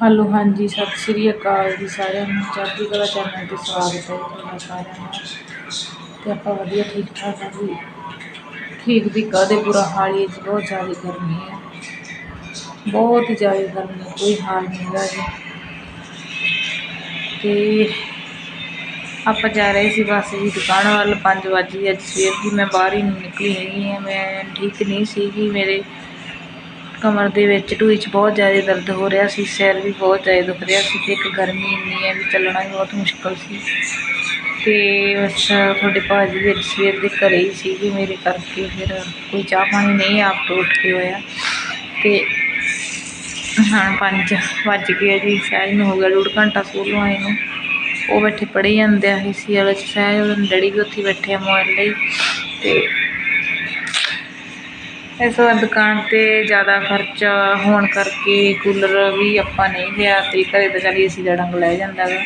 Hello, ਹਾਂਜੀ, ਸਤਿ ਸ਼੍ਰੀ ਅਕਾਲ ਜੀ ਸਾਰਿਆਂ ਨੂੰ। ਚੜ੍ਹਦੀ ਕਲਾ ਚੈਨਲ 'ਤੇ ਸਵਾਗਤ ਹੈ ਤੁਹਾਡਾ ਸਾਰਿਆਂ ਦਾ। ਅਤੇ ਆਪਾਂ ਵਧੀਆ ਠੀਕ ਠਾਕ ਹਾਂ ਜੀ। ਠੀਕ ਵੀ ਕਾਹਦੇ ਬੁਰਾ ਹਾਲ ਹੀ ਹੈ ਜੀ, ਬਹੁਤ ਜ਼ਿਆਦਾ ਗਰਮੀ ਹੈ। ਬਹੁਤ ਜ਼ਿਆਦਾ ਗਰਮੀ ਹੈ, ਕੋਈ ਹਾਲ ਨਹੀਂ ਹੈਗਾ ਜੀ। ਅਤੇ ਆਪਾਂ ਜਾ ਰਹੇ ਸੀ ਬਸ ਜੀ, ਦੁਕਾਨ ਵੱਲ, ਪੰਜ ਵਜੇ ਅੱਜ ਸਵੇਰ ਦੀ। ਮੈਂ ਬਾਹਰ ਹੀ ਨਹੀਂ ਨਿਕਲੀ ਹੈਗੀ ਹਾਂ, ਮੈਂ ਠੀਕ ਨਹੀਂ ਸੀਗੀ। ਮੇਰੇ ਕਮਰ ਦੇ ਵਿੱਚ ਢੂਈ 'ਚ ਬਹੁਤ ਜ਼ਿਆਦਾ ਦਰਦ ਹੋ ਰਿਹਾ ਸੀ, ਸਿਰ ਵੀ ਬਹੁਤ ਜ਼ਿਆਦਾ ਦੁਖ ਰਿਹਾ ਸੀ ਅਤੇ ਇੱਕ ਗਰਮੀ ਇੰਨੀ ਹੈ ਵੀ ਚੱਲਣਾ ਵੀ ਬਹੁਤ ਮੁਸ਼ਕਲ ਸੀ। ਅਤੇ ਬਸ ਤੁਹਾਡੇ ਭਾਜੀ ਵੀ ਅੱਜ ਸਵੇਰ ਦੇ ਘਰੇ ਹੀ ਸੀਗੇ ਮੇਰੇ ਕਰਕੇ ਫਿਰ ਕੋਈ ਚਾਹ ਪਾਣੀ ਨਹੀਂ ਆਪ ਤੋਂ ਉੱਠ ਕੇ ਹੋਇਆ। ਅਤੇ ਹਾਂ, ਪੰਜ ਵੱਜ ਗਏ ਜੀ, ਸਹਿਜ ਨੂੰ ਹੋ ਗਿਆ ਡੂਢ ਘੰਟਾ ਸਕੂਲੋਂ ਆਏ ਨੂੰ। ਉਹ ਬੈਠੇ ਪੜ੍ਹੀ ਜਾਂਦੇ ਆ ਸੀ ਵਾਲੇ 'ਚ ਸਹਿਜ ਉਹਦੇ ਡੈਡੀ ਵੀ ਉੱਥੇ ਬੈਠੇ ਆ ਮੋਬਾਈਲ ਲਈ। ਅਤੇ ਇਸ ਵਾਰ ਦੁਕਾਨ 'ਤੇ ਜ਼ਿਆਦਾ ਖਰਚਾ ਹੋਣ ਕਰਕੇ ਕੂਲਰ ਵੀ ਆਪਾਂ ਨਹੀਂ ਲਿਆ ਅਤੇ ਘਰੇ ਤਾਂ ਚੱਲ ਏਸੀ ਦਾ ਡੰਗ ਲੈ ਜਾਂਦਾ ਗਾ।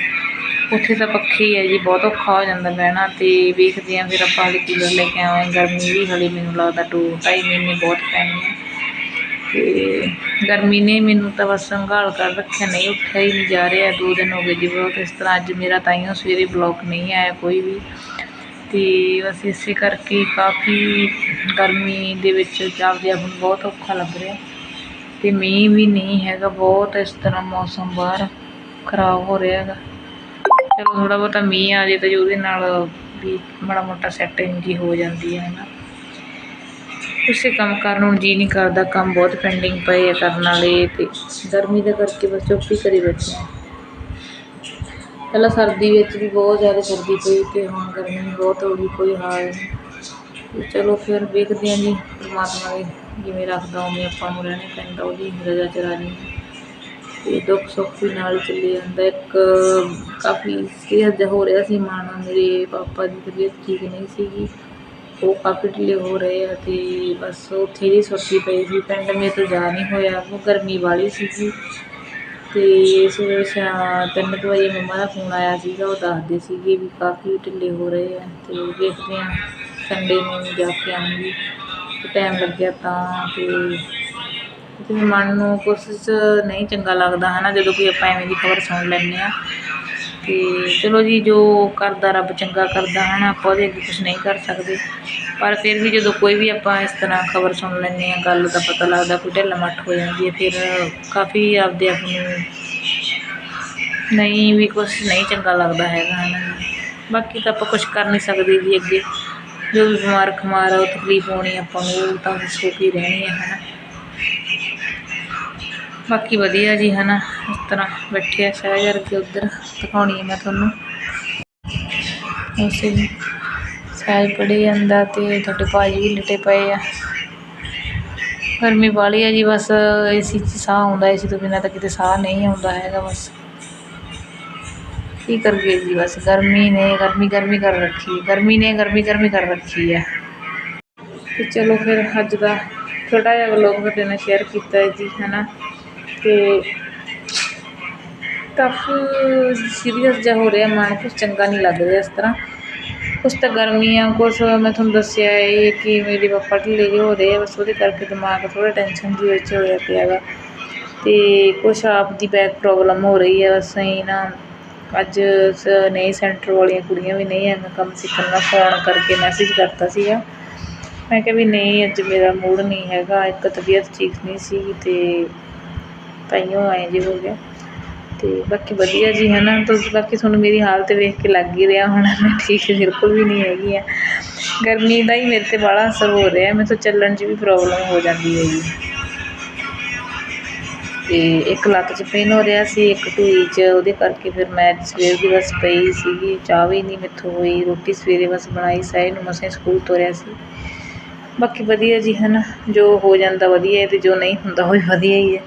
ਉੱਥੇ ਤਾਂ ਪੱਖੇ ਹੀ ਹੈ ਜੀ, ਬਹੁਤ ਔਖਾ ਹੋ ਜਾਂਦਾ ਬਹਿਣਾ ਅਤੇ ਵੇਖਦੇ ਹਾਂ ਫਿਰ ਆਪਾਂ ਹਾਲੇ ਕੂਲਰ ਲੈ ਕੇ ਆਵਾਂਗੇ। ਗਰਮੀ ਵੀ ਹਾਲੇ ਮੈਨੂੰ ਲੱਗਦਾ ਟੂ ਢਾਈ ਮਹੀਨੇ ਬਹੁਤ ਪੈਣੀ ਹੈ ਅਤੇ ਗਰਮੀ ਨੇ ਮੈਨੂੰ ਤਾਂ ਬਸ ਸੰਘਾਲ ਕਰ ਰੱਖਿਆ, ਨਹੀਂ ਉੱਠਿਆ ਹੀ ਨਹੀਂ ਜਾ ਰਿਹਾ। ਦੋ ਦਿਨ ਹੋ ਗਏ ਜੀ ਬਹੁਤ, ਇਸ ਤਰ੍ਹਾਂ ਅੱਜ ਮੇਰਾ ਤਾਈਓ ਸਵੇਰੇ ਬਲੌਕ ਨਹੀਂ ਆਇਆ ਕੋਈ ਵੀ। ਅਤੇ ਬਸ ਇਸੇ ਕਰਕੇ ਕਾਫੀ ਗਰਮੀ ਦੇ ਵਿੱਚ ਆਪਦੇ ਆਪ ਨੂੰ ਬਹੁਤ ਔਖਾ ਲੱਗ ਰਿਹਾ। ਅਤੇ ਮੀਂਹ ਵੀ ਨਹੀਂ ਹੈਗਾ, ਬਹੁਤ ਇਸ ਤਰ੍ਹਾਂ ਮੌਸਮ ਬਾਹਰ ਖਰਾਬ ਹੋ ਰਿਹਾ ਹੈਗਾ। ਚਲੋ, ਥੋੜ੍ਹਾ ਬਹੁਤਾ ਮੀਂਹ ਆ ਜੇ ਤਾਂ ਉਹਦੇ ਨਾਲ ਵੀ ਮਾੜਾ ਮੋਟਾ ਸੈਟਿੰਗ ਜੀ ਹੋ ਜਾਂਦੀ ਹੈ ਨਾ ਕਿਸੇ ਕੰਮ ਕਰਨ ਨੂੰ ਜੀ ਨਹੀਂ ਕਰਦਾ, ਕੰਮ ਬਹੁਤ ਪੈਂਡਿੰਗ ਪਏ ਆ ਕਰਨ ਵਾਲੇ ਅਤੇ ਗਰਮੀ ਦੇ ਕਰਕੇ ਬਸ ਚੁੱਪ ਹੀ ਕਰੀ ਬੈਠੇ ਹਾਂ ਪਹਿਲਾਂ ਸਰਦੀ ਵਿੱਚ ਵੀ ਬਹੁਤ ਜ਼ਿਆਦਾ ਸਰਦੀ ਪਈ ਅਤੇ ਹੁਣ ਗਰਮੀ ਬਹੁਤ ਹੋ ਗਈ, ਕੋਈ ਹਾਲ ਨਹੀਂ। ਚਲੋ ਫਿਰ ਵੇਖਦੇ ਹਾਂ ਜੀ, ਪਰਮਾਤਮਾ ਦੇ ਜਿਵੇਂ ਰੱਖਦਾ ਉਵੇਂ ਆਪਾਂ ਨੂੰ ਰਹਿਣਾ ਪੈਂਦਾ, ਉਹਦੀ ਰਜ਼ਾ ਚ ਰਾਜੀ ਅਤੇ ਦੁੱਖ ਸੁੱਖ ਵੀ ਨਾਲ ਹੀ ਚੱਲੀ ਜਾਂਦਾ। ਇੱਕ ਕਾਫੀ ਸੀਰੀਅਸ ਜਿਹਾ ਹੋ ਰਿਹਾ ਸੀ ਮਨ ਮੇਰੇ ਪਾਪਾ ਦੀ ਤਬੀਅਤ ਠੀਕ ਨਹੀਂ ਸੀਗੀ। ਉਹ ਕਾਫੀ ਢਿੱਲੇ ਹੋ ਰਹੇ ਆ ਅਤੇ ਬਸ ਉੱਥੇ ਹੀ ਸੁੱਤੀ ਪਈ ਸੀ। ਪਿੰਡ ਮੇਰੇ ਤੋਂ ਜਾ ਨਹੀਂ ਹੋਇਆ, ਉਹ ਗਰਮੀ ਵਾਲੀ ਸੀਗੀ। ਅਤੇ ਸਵੇਰੇ ਸ਼ਾ ਤਿੰਨ ਕੁ ਵਜੇ ਮੰਮਾ ਦਾ ਫੋਨ ਆਇਆ ਸੀਗਾ, ਉਹ ਦੱਸਦੇ ਸੀਗੇ ਵੀ ਕਾਫੀ ਢਿੱਲੇ ਹੋ ਰਹੇ ਆ ਅਤੇ ਦੇਖਦੇ ਹਾਂ ਸੰਡੇ ਨੂੰ ਜਾ ਕੇ ਆਉਂਗੀ ਟਾਈਮ ਲੱਗਿਆ ਤਾਂ ਅਤੇ ਅਤੇ ਮਨ ਨੂੰ ਕੁਛ ਨਹੀਂ ਚੰਗਾ ਲੱਗਦਾ ਹੈ ਨਾ ਜਦੋਂ ਕੋਈ ਆਪਾਂ ਐਵੇਂ ਦੀ ਖਬਰ ਸੁਣ ਲੈਂਦੇ ਹਾਂ ਅਤੇ ਚਲੋ ਜੀ, ਜੋ ਕਰਦਾ ਰੱਬ ਚੰਗਾ ਕਰਦਾ ਹੈ ਨਾ ਆਪਾਂ ਉਹਦੇ ਅੱਗੇ ਕੁਛ ਨਹੀਂ ਕਰ ਸਕਦੇ। ਪਰ ਫਿਰ ਵੀ ਜਦੋਂ ਕੋਈ ਵੀ ਆਪਾਂ ਇਸ ਤਰ੍ਹਾਂ ਖਬਰ ਸੁਣ ਲੈਂਦੇ ਹਾਂ, ਗੱਲ ਦਾ ਪਤਾ ਲੱਗਦਾ, ਕੋਈ ਢਿੱਲ ਮੱਠ ਹੋ ਜਾਂਦੀ ਹੈ, ਫਿਰ ਕਾਫੀ ਆਪਦੇ ਆਪ ਨੂੰ ਨਹੀਂ ਵੀ ਕੁਛ ਨਹੀਂ ਚੰਗਾ ਲੱਗਦਾ ਹੈਗਾ ਹੈ ਨਾ ਬਾਕੀ ਤਾਂ ਆਪਾਂ ਕੁਛ ਕਰ ਨਹੀਂ ਸਕਦੇ ਜੀ ਅੱਗੇ। ਜੋ ਵੀ ਬਿਮਾਰ ਖਮਾਰ ਉਹ ਤਕਲੀਫ ਹੋਣੀ ਆਪਾਂ ਨੂੰ ਤਾਂ ਸੋ ਰਹਿਣੀ ਹੈ ਹੈ ਨਾ ਬਾਕੀ ਵਧੀਆ ਜੀ ਹੈ ਨਾ ਇਸ ਤਰ੍ਹਾਂ ਬੈਠੇ ਆ ਸ਼ਹਿਰ ਕਰਕੇ ਉੱਧਰ, ਦਿਖਾਉਣੀ ਹੈ ਮੈਂ ਤੁਹਾਨੂੰ। ਉਸੇ ਜੀ ਸਹਿਜ ਪੜ੍ਹੀ ਜਾਂਦਾ ਅਤੇ ਤੁਹਾਡੇ ਭਾਜੀ ਵੀ ਲਟੇ ਪਏ ਆ। ਗਰਮੀ ਵਾਲੀ ਆ ਜੀ, ਬਸ ਏਸੀ 'ਚ ਸਾਹ ਆਉਂਦਾ ਏਸੀ ਤੋਂ ਬਿਨਾਂ ਤਾਂ ਕਿਤੇ ਸਾਹ ਨਹੀਂ ਆਉਂਦਾ ਹੈਗਾ, ਬਸ। ਕੀ ਕਰੀਏ ਜੀ, ਬਸ ਗਰਮੀ ਨੇ ਗਰਮੀ ਗਰਮੀ ਕਰ ਰੱਖੀ ਗਰਮੀ ਨੇ ਗਰਮੀ ਗਰਮੀ ਕਰ ਰੱਖੀ ਆ। ਅਤੇ ਚਲੋ ਫਿਰ ਅੱਜ ਦਾ ਛੋਟਾ ਜਿਹਾ ਵਲੋਗ ਤੁਹਾਡੇ ਨਾਲ ਸ਼ੇਅਰ ਕੀਤਾ ਹੈ ਜੀ ਹੈ ਨਾ ਅਤੇ ਕਾਫੀ ਸੀਰੀਅਸ ਜਿਹਾ ਹੋ ਰਿਹਾ ਮਨ, ਕੁਛ ਚੰਗਾ ਨਹੀਂ ਲੱਗ ਰਿਹਾ ਇਸ ਤਰ੍ਹਾਂ। ਕੁਛ ਤਾਂ ਗਰਮੀ ਆ ਕੁਛ ਮੈਂ ਤੁਹਾਨੂੰ ਦੱਸਿਆ ਇਹ ਕਿ ਮੇਰੇ ਪਾਪਾ ਢਿੱਲੇ ਜਿਹੇ ਹੋ ਰਹੇ ਆ, ਬਸ ਉਹਦੇ ਕਰਕੇ ਦਿਮਾਗ ਥੋੜ੍ਹਾ ਟੈਨਸ਼ਨ ਦੀ ਵਿੱਚ ਹੋਇਆ ਪਿਆ ਗਾ। ਅਤੇ ਕੁਛ ਆਪ ਦੀ ਬੈਕ ਪ੍ਰੋਬਲਮ ਹੋ ਰਹੀ ਆ, ਬਸ ਅਸੀਂ ਨਾ ਅੱਜ ਨਹੀਂ ਸੈਂਟਰ ਵਾਲੀਆਂ ਕੁੜੀਆਂ ਵੀ ਨਹੀਂ ਹੈਗਾ ਕੰਮ ਸਿੱਖਣ ਦਾ ਫੋਨ ਕਰਕੇ ਮੈਸੇਜ ਕਰਤਾ ਸੀਗਾ। ਮੈਂ ਕਿਹਾ ਵੀ ਨਹੀਂ, ਅੱਜ ਮੇਰਾ ਮੂਡ ਨਹੀਂ ਹੈਗਾ, ਇੱਕ ਤਬੀਅਤ ਠੀਕ ਨਹੀਂ ਸੀ ਅਤੇ ਤਾਈਓ ਆਏ ਜੀ ਹੋ ਗਿਆ ਅਤੇ ਬਾਕੀ ਵਧੀਆ ਜੀ ਹੈ ਨਾ ਤਾਂ ਬਾਕੀ ਤੁਹਾਨੂੰ ਮੇਰੀ ਹਾਲਤ ਵੇਖ ਕੇ ਲੱਗ ਹੀ ਰਿਹਾ ਹੁਣ, ਮੈਂ ਠੀਕ ਬਿਲਕੁਲ ਵੀ ਨਹੀਂ ਹੈਗੀ ਆ। ਗਰਮੀ ਦਾ ਹੀ ਮੇਰੇ 'ਤੇ ਬਾਹਲਾ ਅਸਰ ਹੋ ਰਿਹਾ ਮੇਰੇ ਤੋਂ ਚੱਲਣ 'ਚ ਵੀ ਪ੍ਰੋਬਲਮ ਹੋ ਜਾਂਦੀ ਹੈ ਜੀ। ਅਤੇ ਇੱਕ ਲੱਤ 'ਚ ਪੇਨ ਹੋ ਰਿਹਾ ਸੀ, ਇੱਕ ਢੂਈ 'ਚ, ਉਹਦੇ ਕਰਕੇ ਫਿਰ ਮੈਂ ਸਵੇਰ ਦੀ ਬਸ ਪਈ ਸੀਗੀ, ਚਾਹ ਵੀ ਨਹੀਂ ਮਿੱਥੋਂ ਹੋਈ, ਰੋਟੀ ਸਵੇਰੇ ਬਸ ਬਣਾਈ ਸਾਈ ਨੂੰ ਮਸੇ ਸਕੂਲ ਤੋਰਿਆ ਸੀ। ਬਾਕੀ ਵਧੀਆ ਜੀ ਹੈ ਨਾ ਜੋ ਹੋ ਜਾਂਦਾ ਵਧੀਆ ਹੈ ਅਤੇ ਜੋ ਨਹੀਂ ਹੁੰਦਾ, ਉਹ ਵੀ ਵਧੀਆ ਹੀ ਹੈ।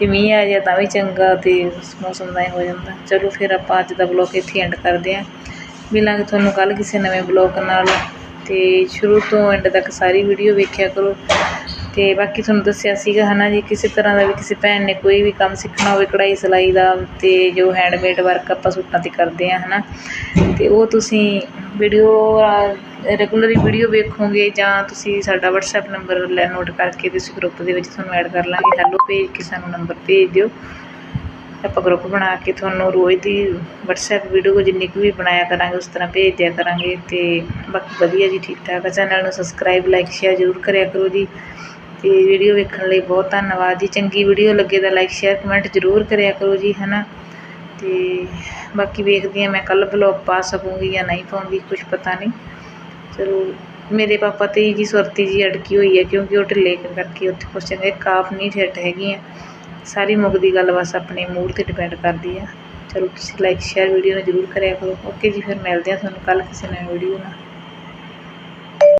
ਜੇ ਮੀਂਹ ਆ ਜਾਏ ਤਾਂ ਵੀ ਚੰਗਾ ਅਤੇ ਉਸ ਮੌਸਮ ਦਾ ਹੋ ਜਾਂਦਾ। ਚਲੋ ਫਿਰ ਆਪਾਂ ਅੱਜ ਦਾ ਬਲੌਗ ਇੱਥੇ ਐਂਡ ਕਰਦੇ ਹਾਂ। ਮਿਲਾਂਗੇ ਤੁਹਾਨੂੰ ਕੱਲ੍ਹ ਕਿਸੇ ਨਵੇਂ ਬਲੌਗ ਨਾਲ। ਅਤੇ ਸ਼ੁਰੂ ਤੋਂ ਐਂਡ ਤੱਕ ਸਾਰੀ ਵੀਡੀਓ ਵੇਖਿਆ ਕਰੋ। ਅਤੇ ਬਾਕੀ ਤੁਹਾਨੂੰ ਦੱਸਿਆ ਸੀਗਾ ਹੈ ਨਾ ਜੀ, ਕਿਸੇ ਤਰ੍ਹਾਂ ਦਾ ਵੀ ਕਿਸੇ ਭੈਣ ਨੇ ਕੋਈ ਵੀ ਕੰਮ ਸਿੱਖਣਾ ਹੋਵੇ, ਕਢਾਈ ਸਿਲਾਈ ਦਾ ਅਤੇ ਜੋ ਹੈਂਡਮੇਡ ਵਰਕ ਆਪਾਂ ਸੂਟਾਂ 'ਤੇ ਕਰਦੇ ਹਾਂ ਹੈ ਨਾ ਅਤੇ ਉਹ ਤੁਸੀਂ ਵੀਡੀਓ ਰੈਗੂਲਰੀ ਵੀਡੀਓ ਵੇਖੋਗੇ ਜਾਂ ਤੁਸੀਂ ਸਾਡਾ ਵਟਸਐਪ ਨੰਬਰ ਲੈ ਨੋਟ ਕਰਕੇ ਤੁਸੀਂ ਗਰੁੱਪ ਦੇ ਵਿੱਚ ਤੁਹਾਨੂੰ ਐਡ ਕਰ ਲਾਂਗੇ। ਹੈਲੋ ਭੇਜ ਕੇ ਸਾਨੂੰ ਨੰਬਰ ਭੇਜ ਦਿਓ। ਆਪਾਂ ਗਰੁੱਪ ਬਣਾ ਕੇ ਤੁਹਾਨੂੰ ਰੋਜ਼ ਦੀ WhatsApp ਵੀਡੀਓ ਜਿੰਨੀ ਕੁ ਵੀ ਬਣਾਇਆ ਕਰਾਂਗੇ, ਉਸ ਤਰ੍ਹਾਂ ਭੇਜ ਦਿਆ ਕਰਾਂਗੇ ਤੇ ਬਾਕੀ ਵਧੀਆ ਜੀ ਠੀਕ ਠਾਕ ਆ। ਚੈਨਲ ਨੂੰ ਸਬਸਕ੍ਰਾਈਬ ਲਾਈਕ ਸ਼ੇਅਰ ਜ਼ਰੂਰ ਕਰਿਆ ਕਰੋ ਜੀ। ਅਤੇ ਵੀਡੀਓ ਵੇਖਣ ਲਈ ਬਹੁਤ ਧੰਨਵਾਦ ਜੀ। ਚੰਗੀ ਵੀਡੀਓ ਲੱਗੇ ਤਾਂ ਲਾਈਕ ਸ਼ੇਅਰ ਕਮੈਂਟ ਜ਼ਰੂਰ ਕਰਿਆ ਕਰੋ ਜੀ ਹੈ ਨਾ ਅਤੇ ਬਾਕੀ ਵੇਖਦੀ ਹਾਂ ਮੈਂ ਕੱਲ ਬਲੌਗ ਪਾ ਸਕੂੰਗੀ ਜਾਂ ਨਹੀਂ ਪਾਉਂਗੀ ਕੁਝ ਪਤਾ ਨਹੀਂ। ਚਲੋ, ਮੇਰੇ ਪਾਪਾ ਤੇ ਜੀ ਸੁਰਤੀ ਜੀ ਅੜਕੀ ਹੋਈ ਹੈ ਕਿਉਂਕਿ ਉਹ ਢਿੱਲੇ ਕਰਕੇ ਉੱਥੇ ਕੁਛ ਚੰਗੇ ਕਾਫ ਨਹੀਂ ਫਿੱਟ ਹੈਗੀ ਆ ਸਾਰੀ ਮੁੱਕਦੀ ਗੱਲ ਬਸ ਆਪਣੇ ਮੂਡ ਤੇ ਡਿਪੈਂਡ ਕਰਦੀ ਆ। ਚਲੋ ਤੁਸੀਂ ਲਾਈਕ ਸ਼ੇਅਰ ਵੀਡੀਓ ਨੂੰ ਜ਼ਰੂਰ ਕਰਿਆ ਕਰੋ। ਓਕੇ ਜੀ, ਫਿਰ ਮਿਲਦੇ ਆ ਤੁਹਾਨੂੰ ਕੱਲ ਕਿਸੇ ਨਵੀਂ ਵੀਡੀਓ ਨਾਲ।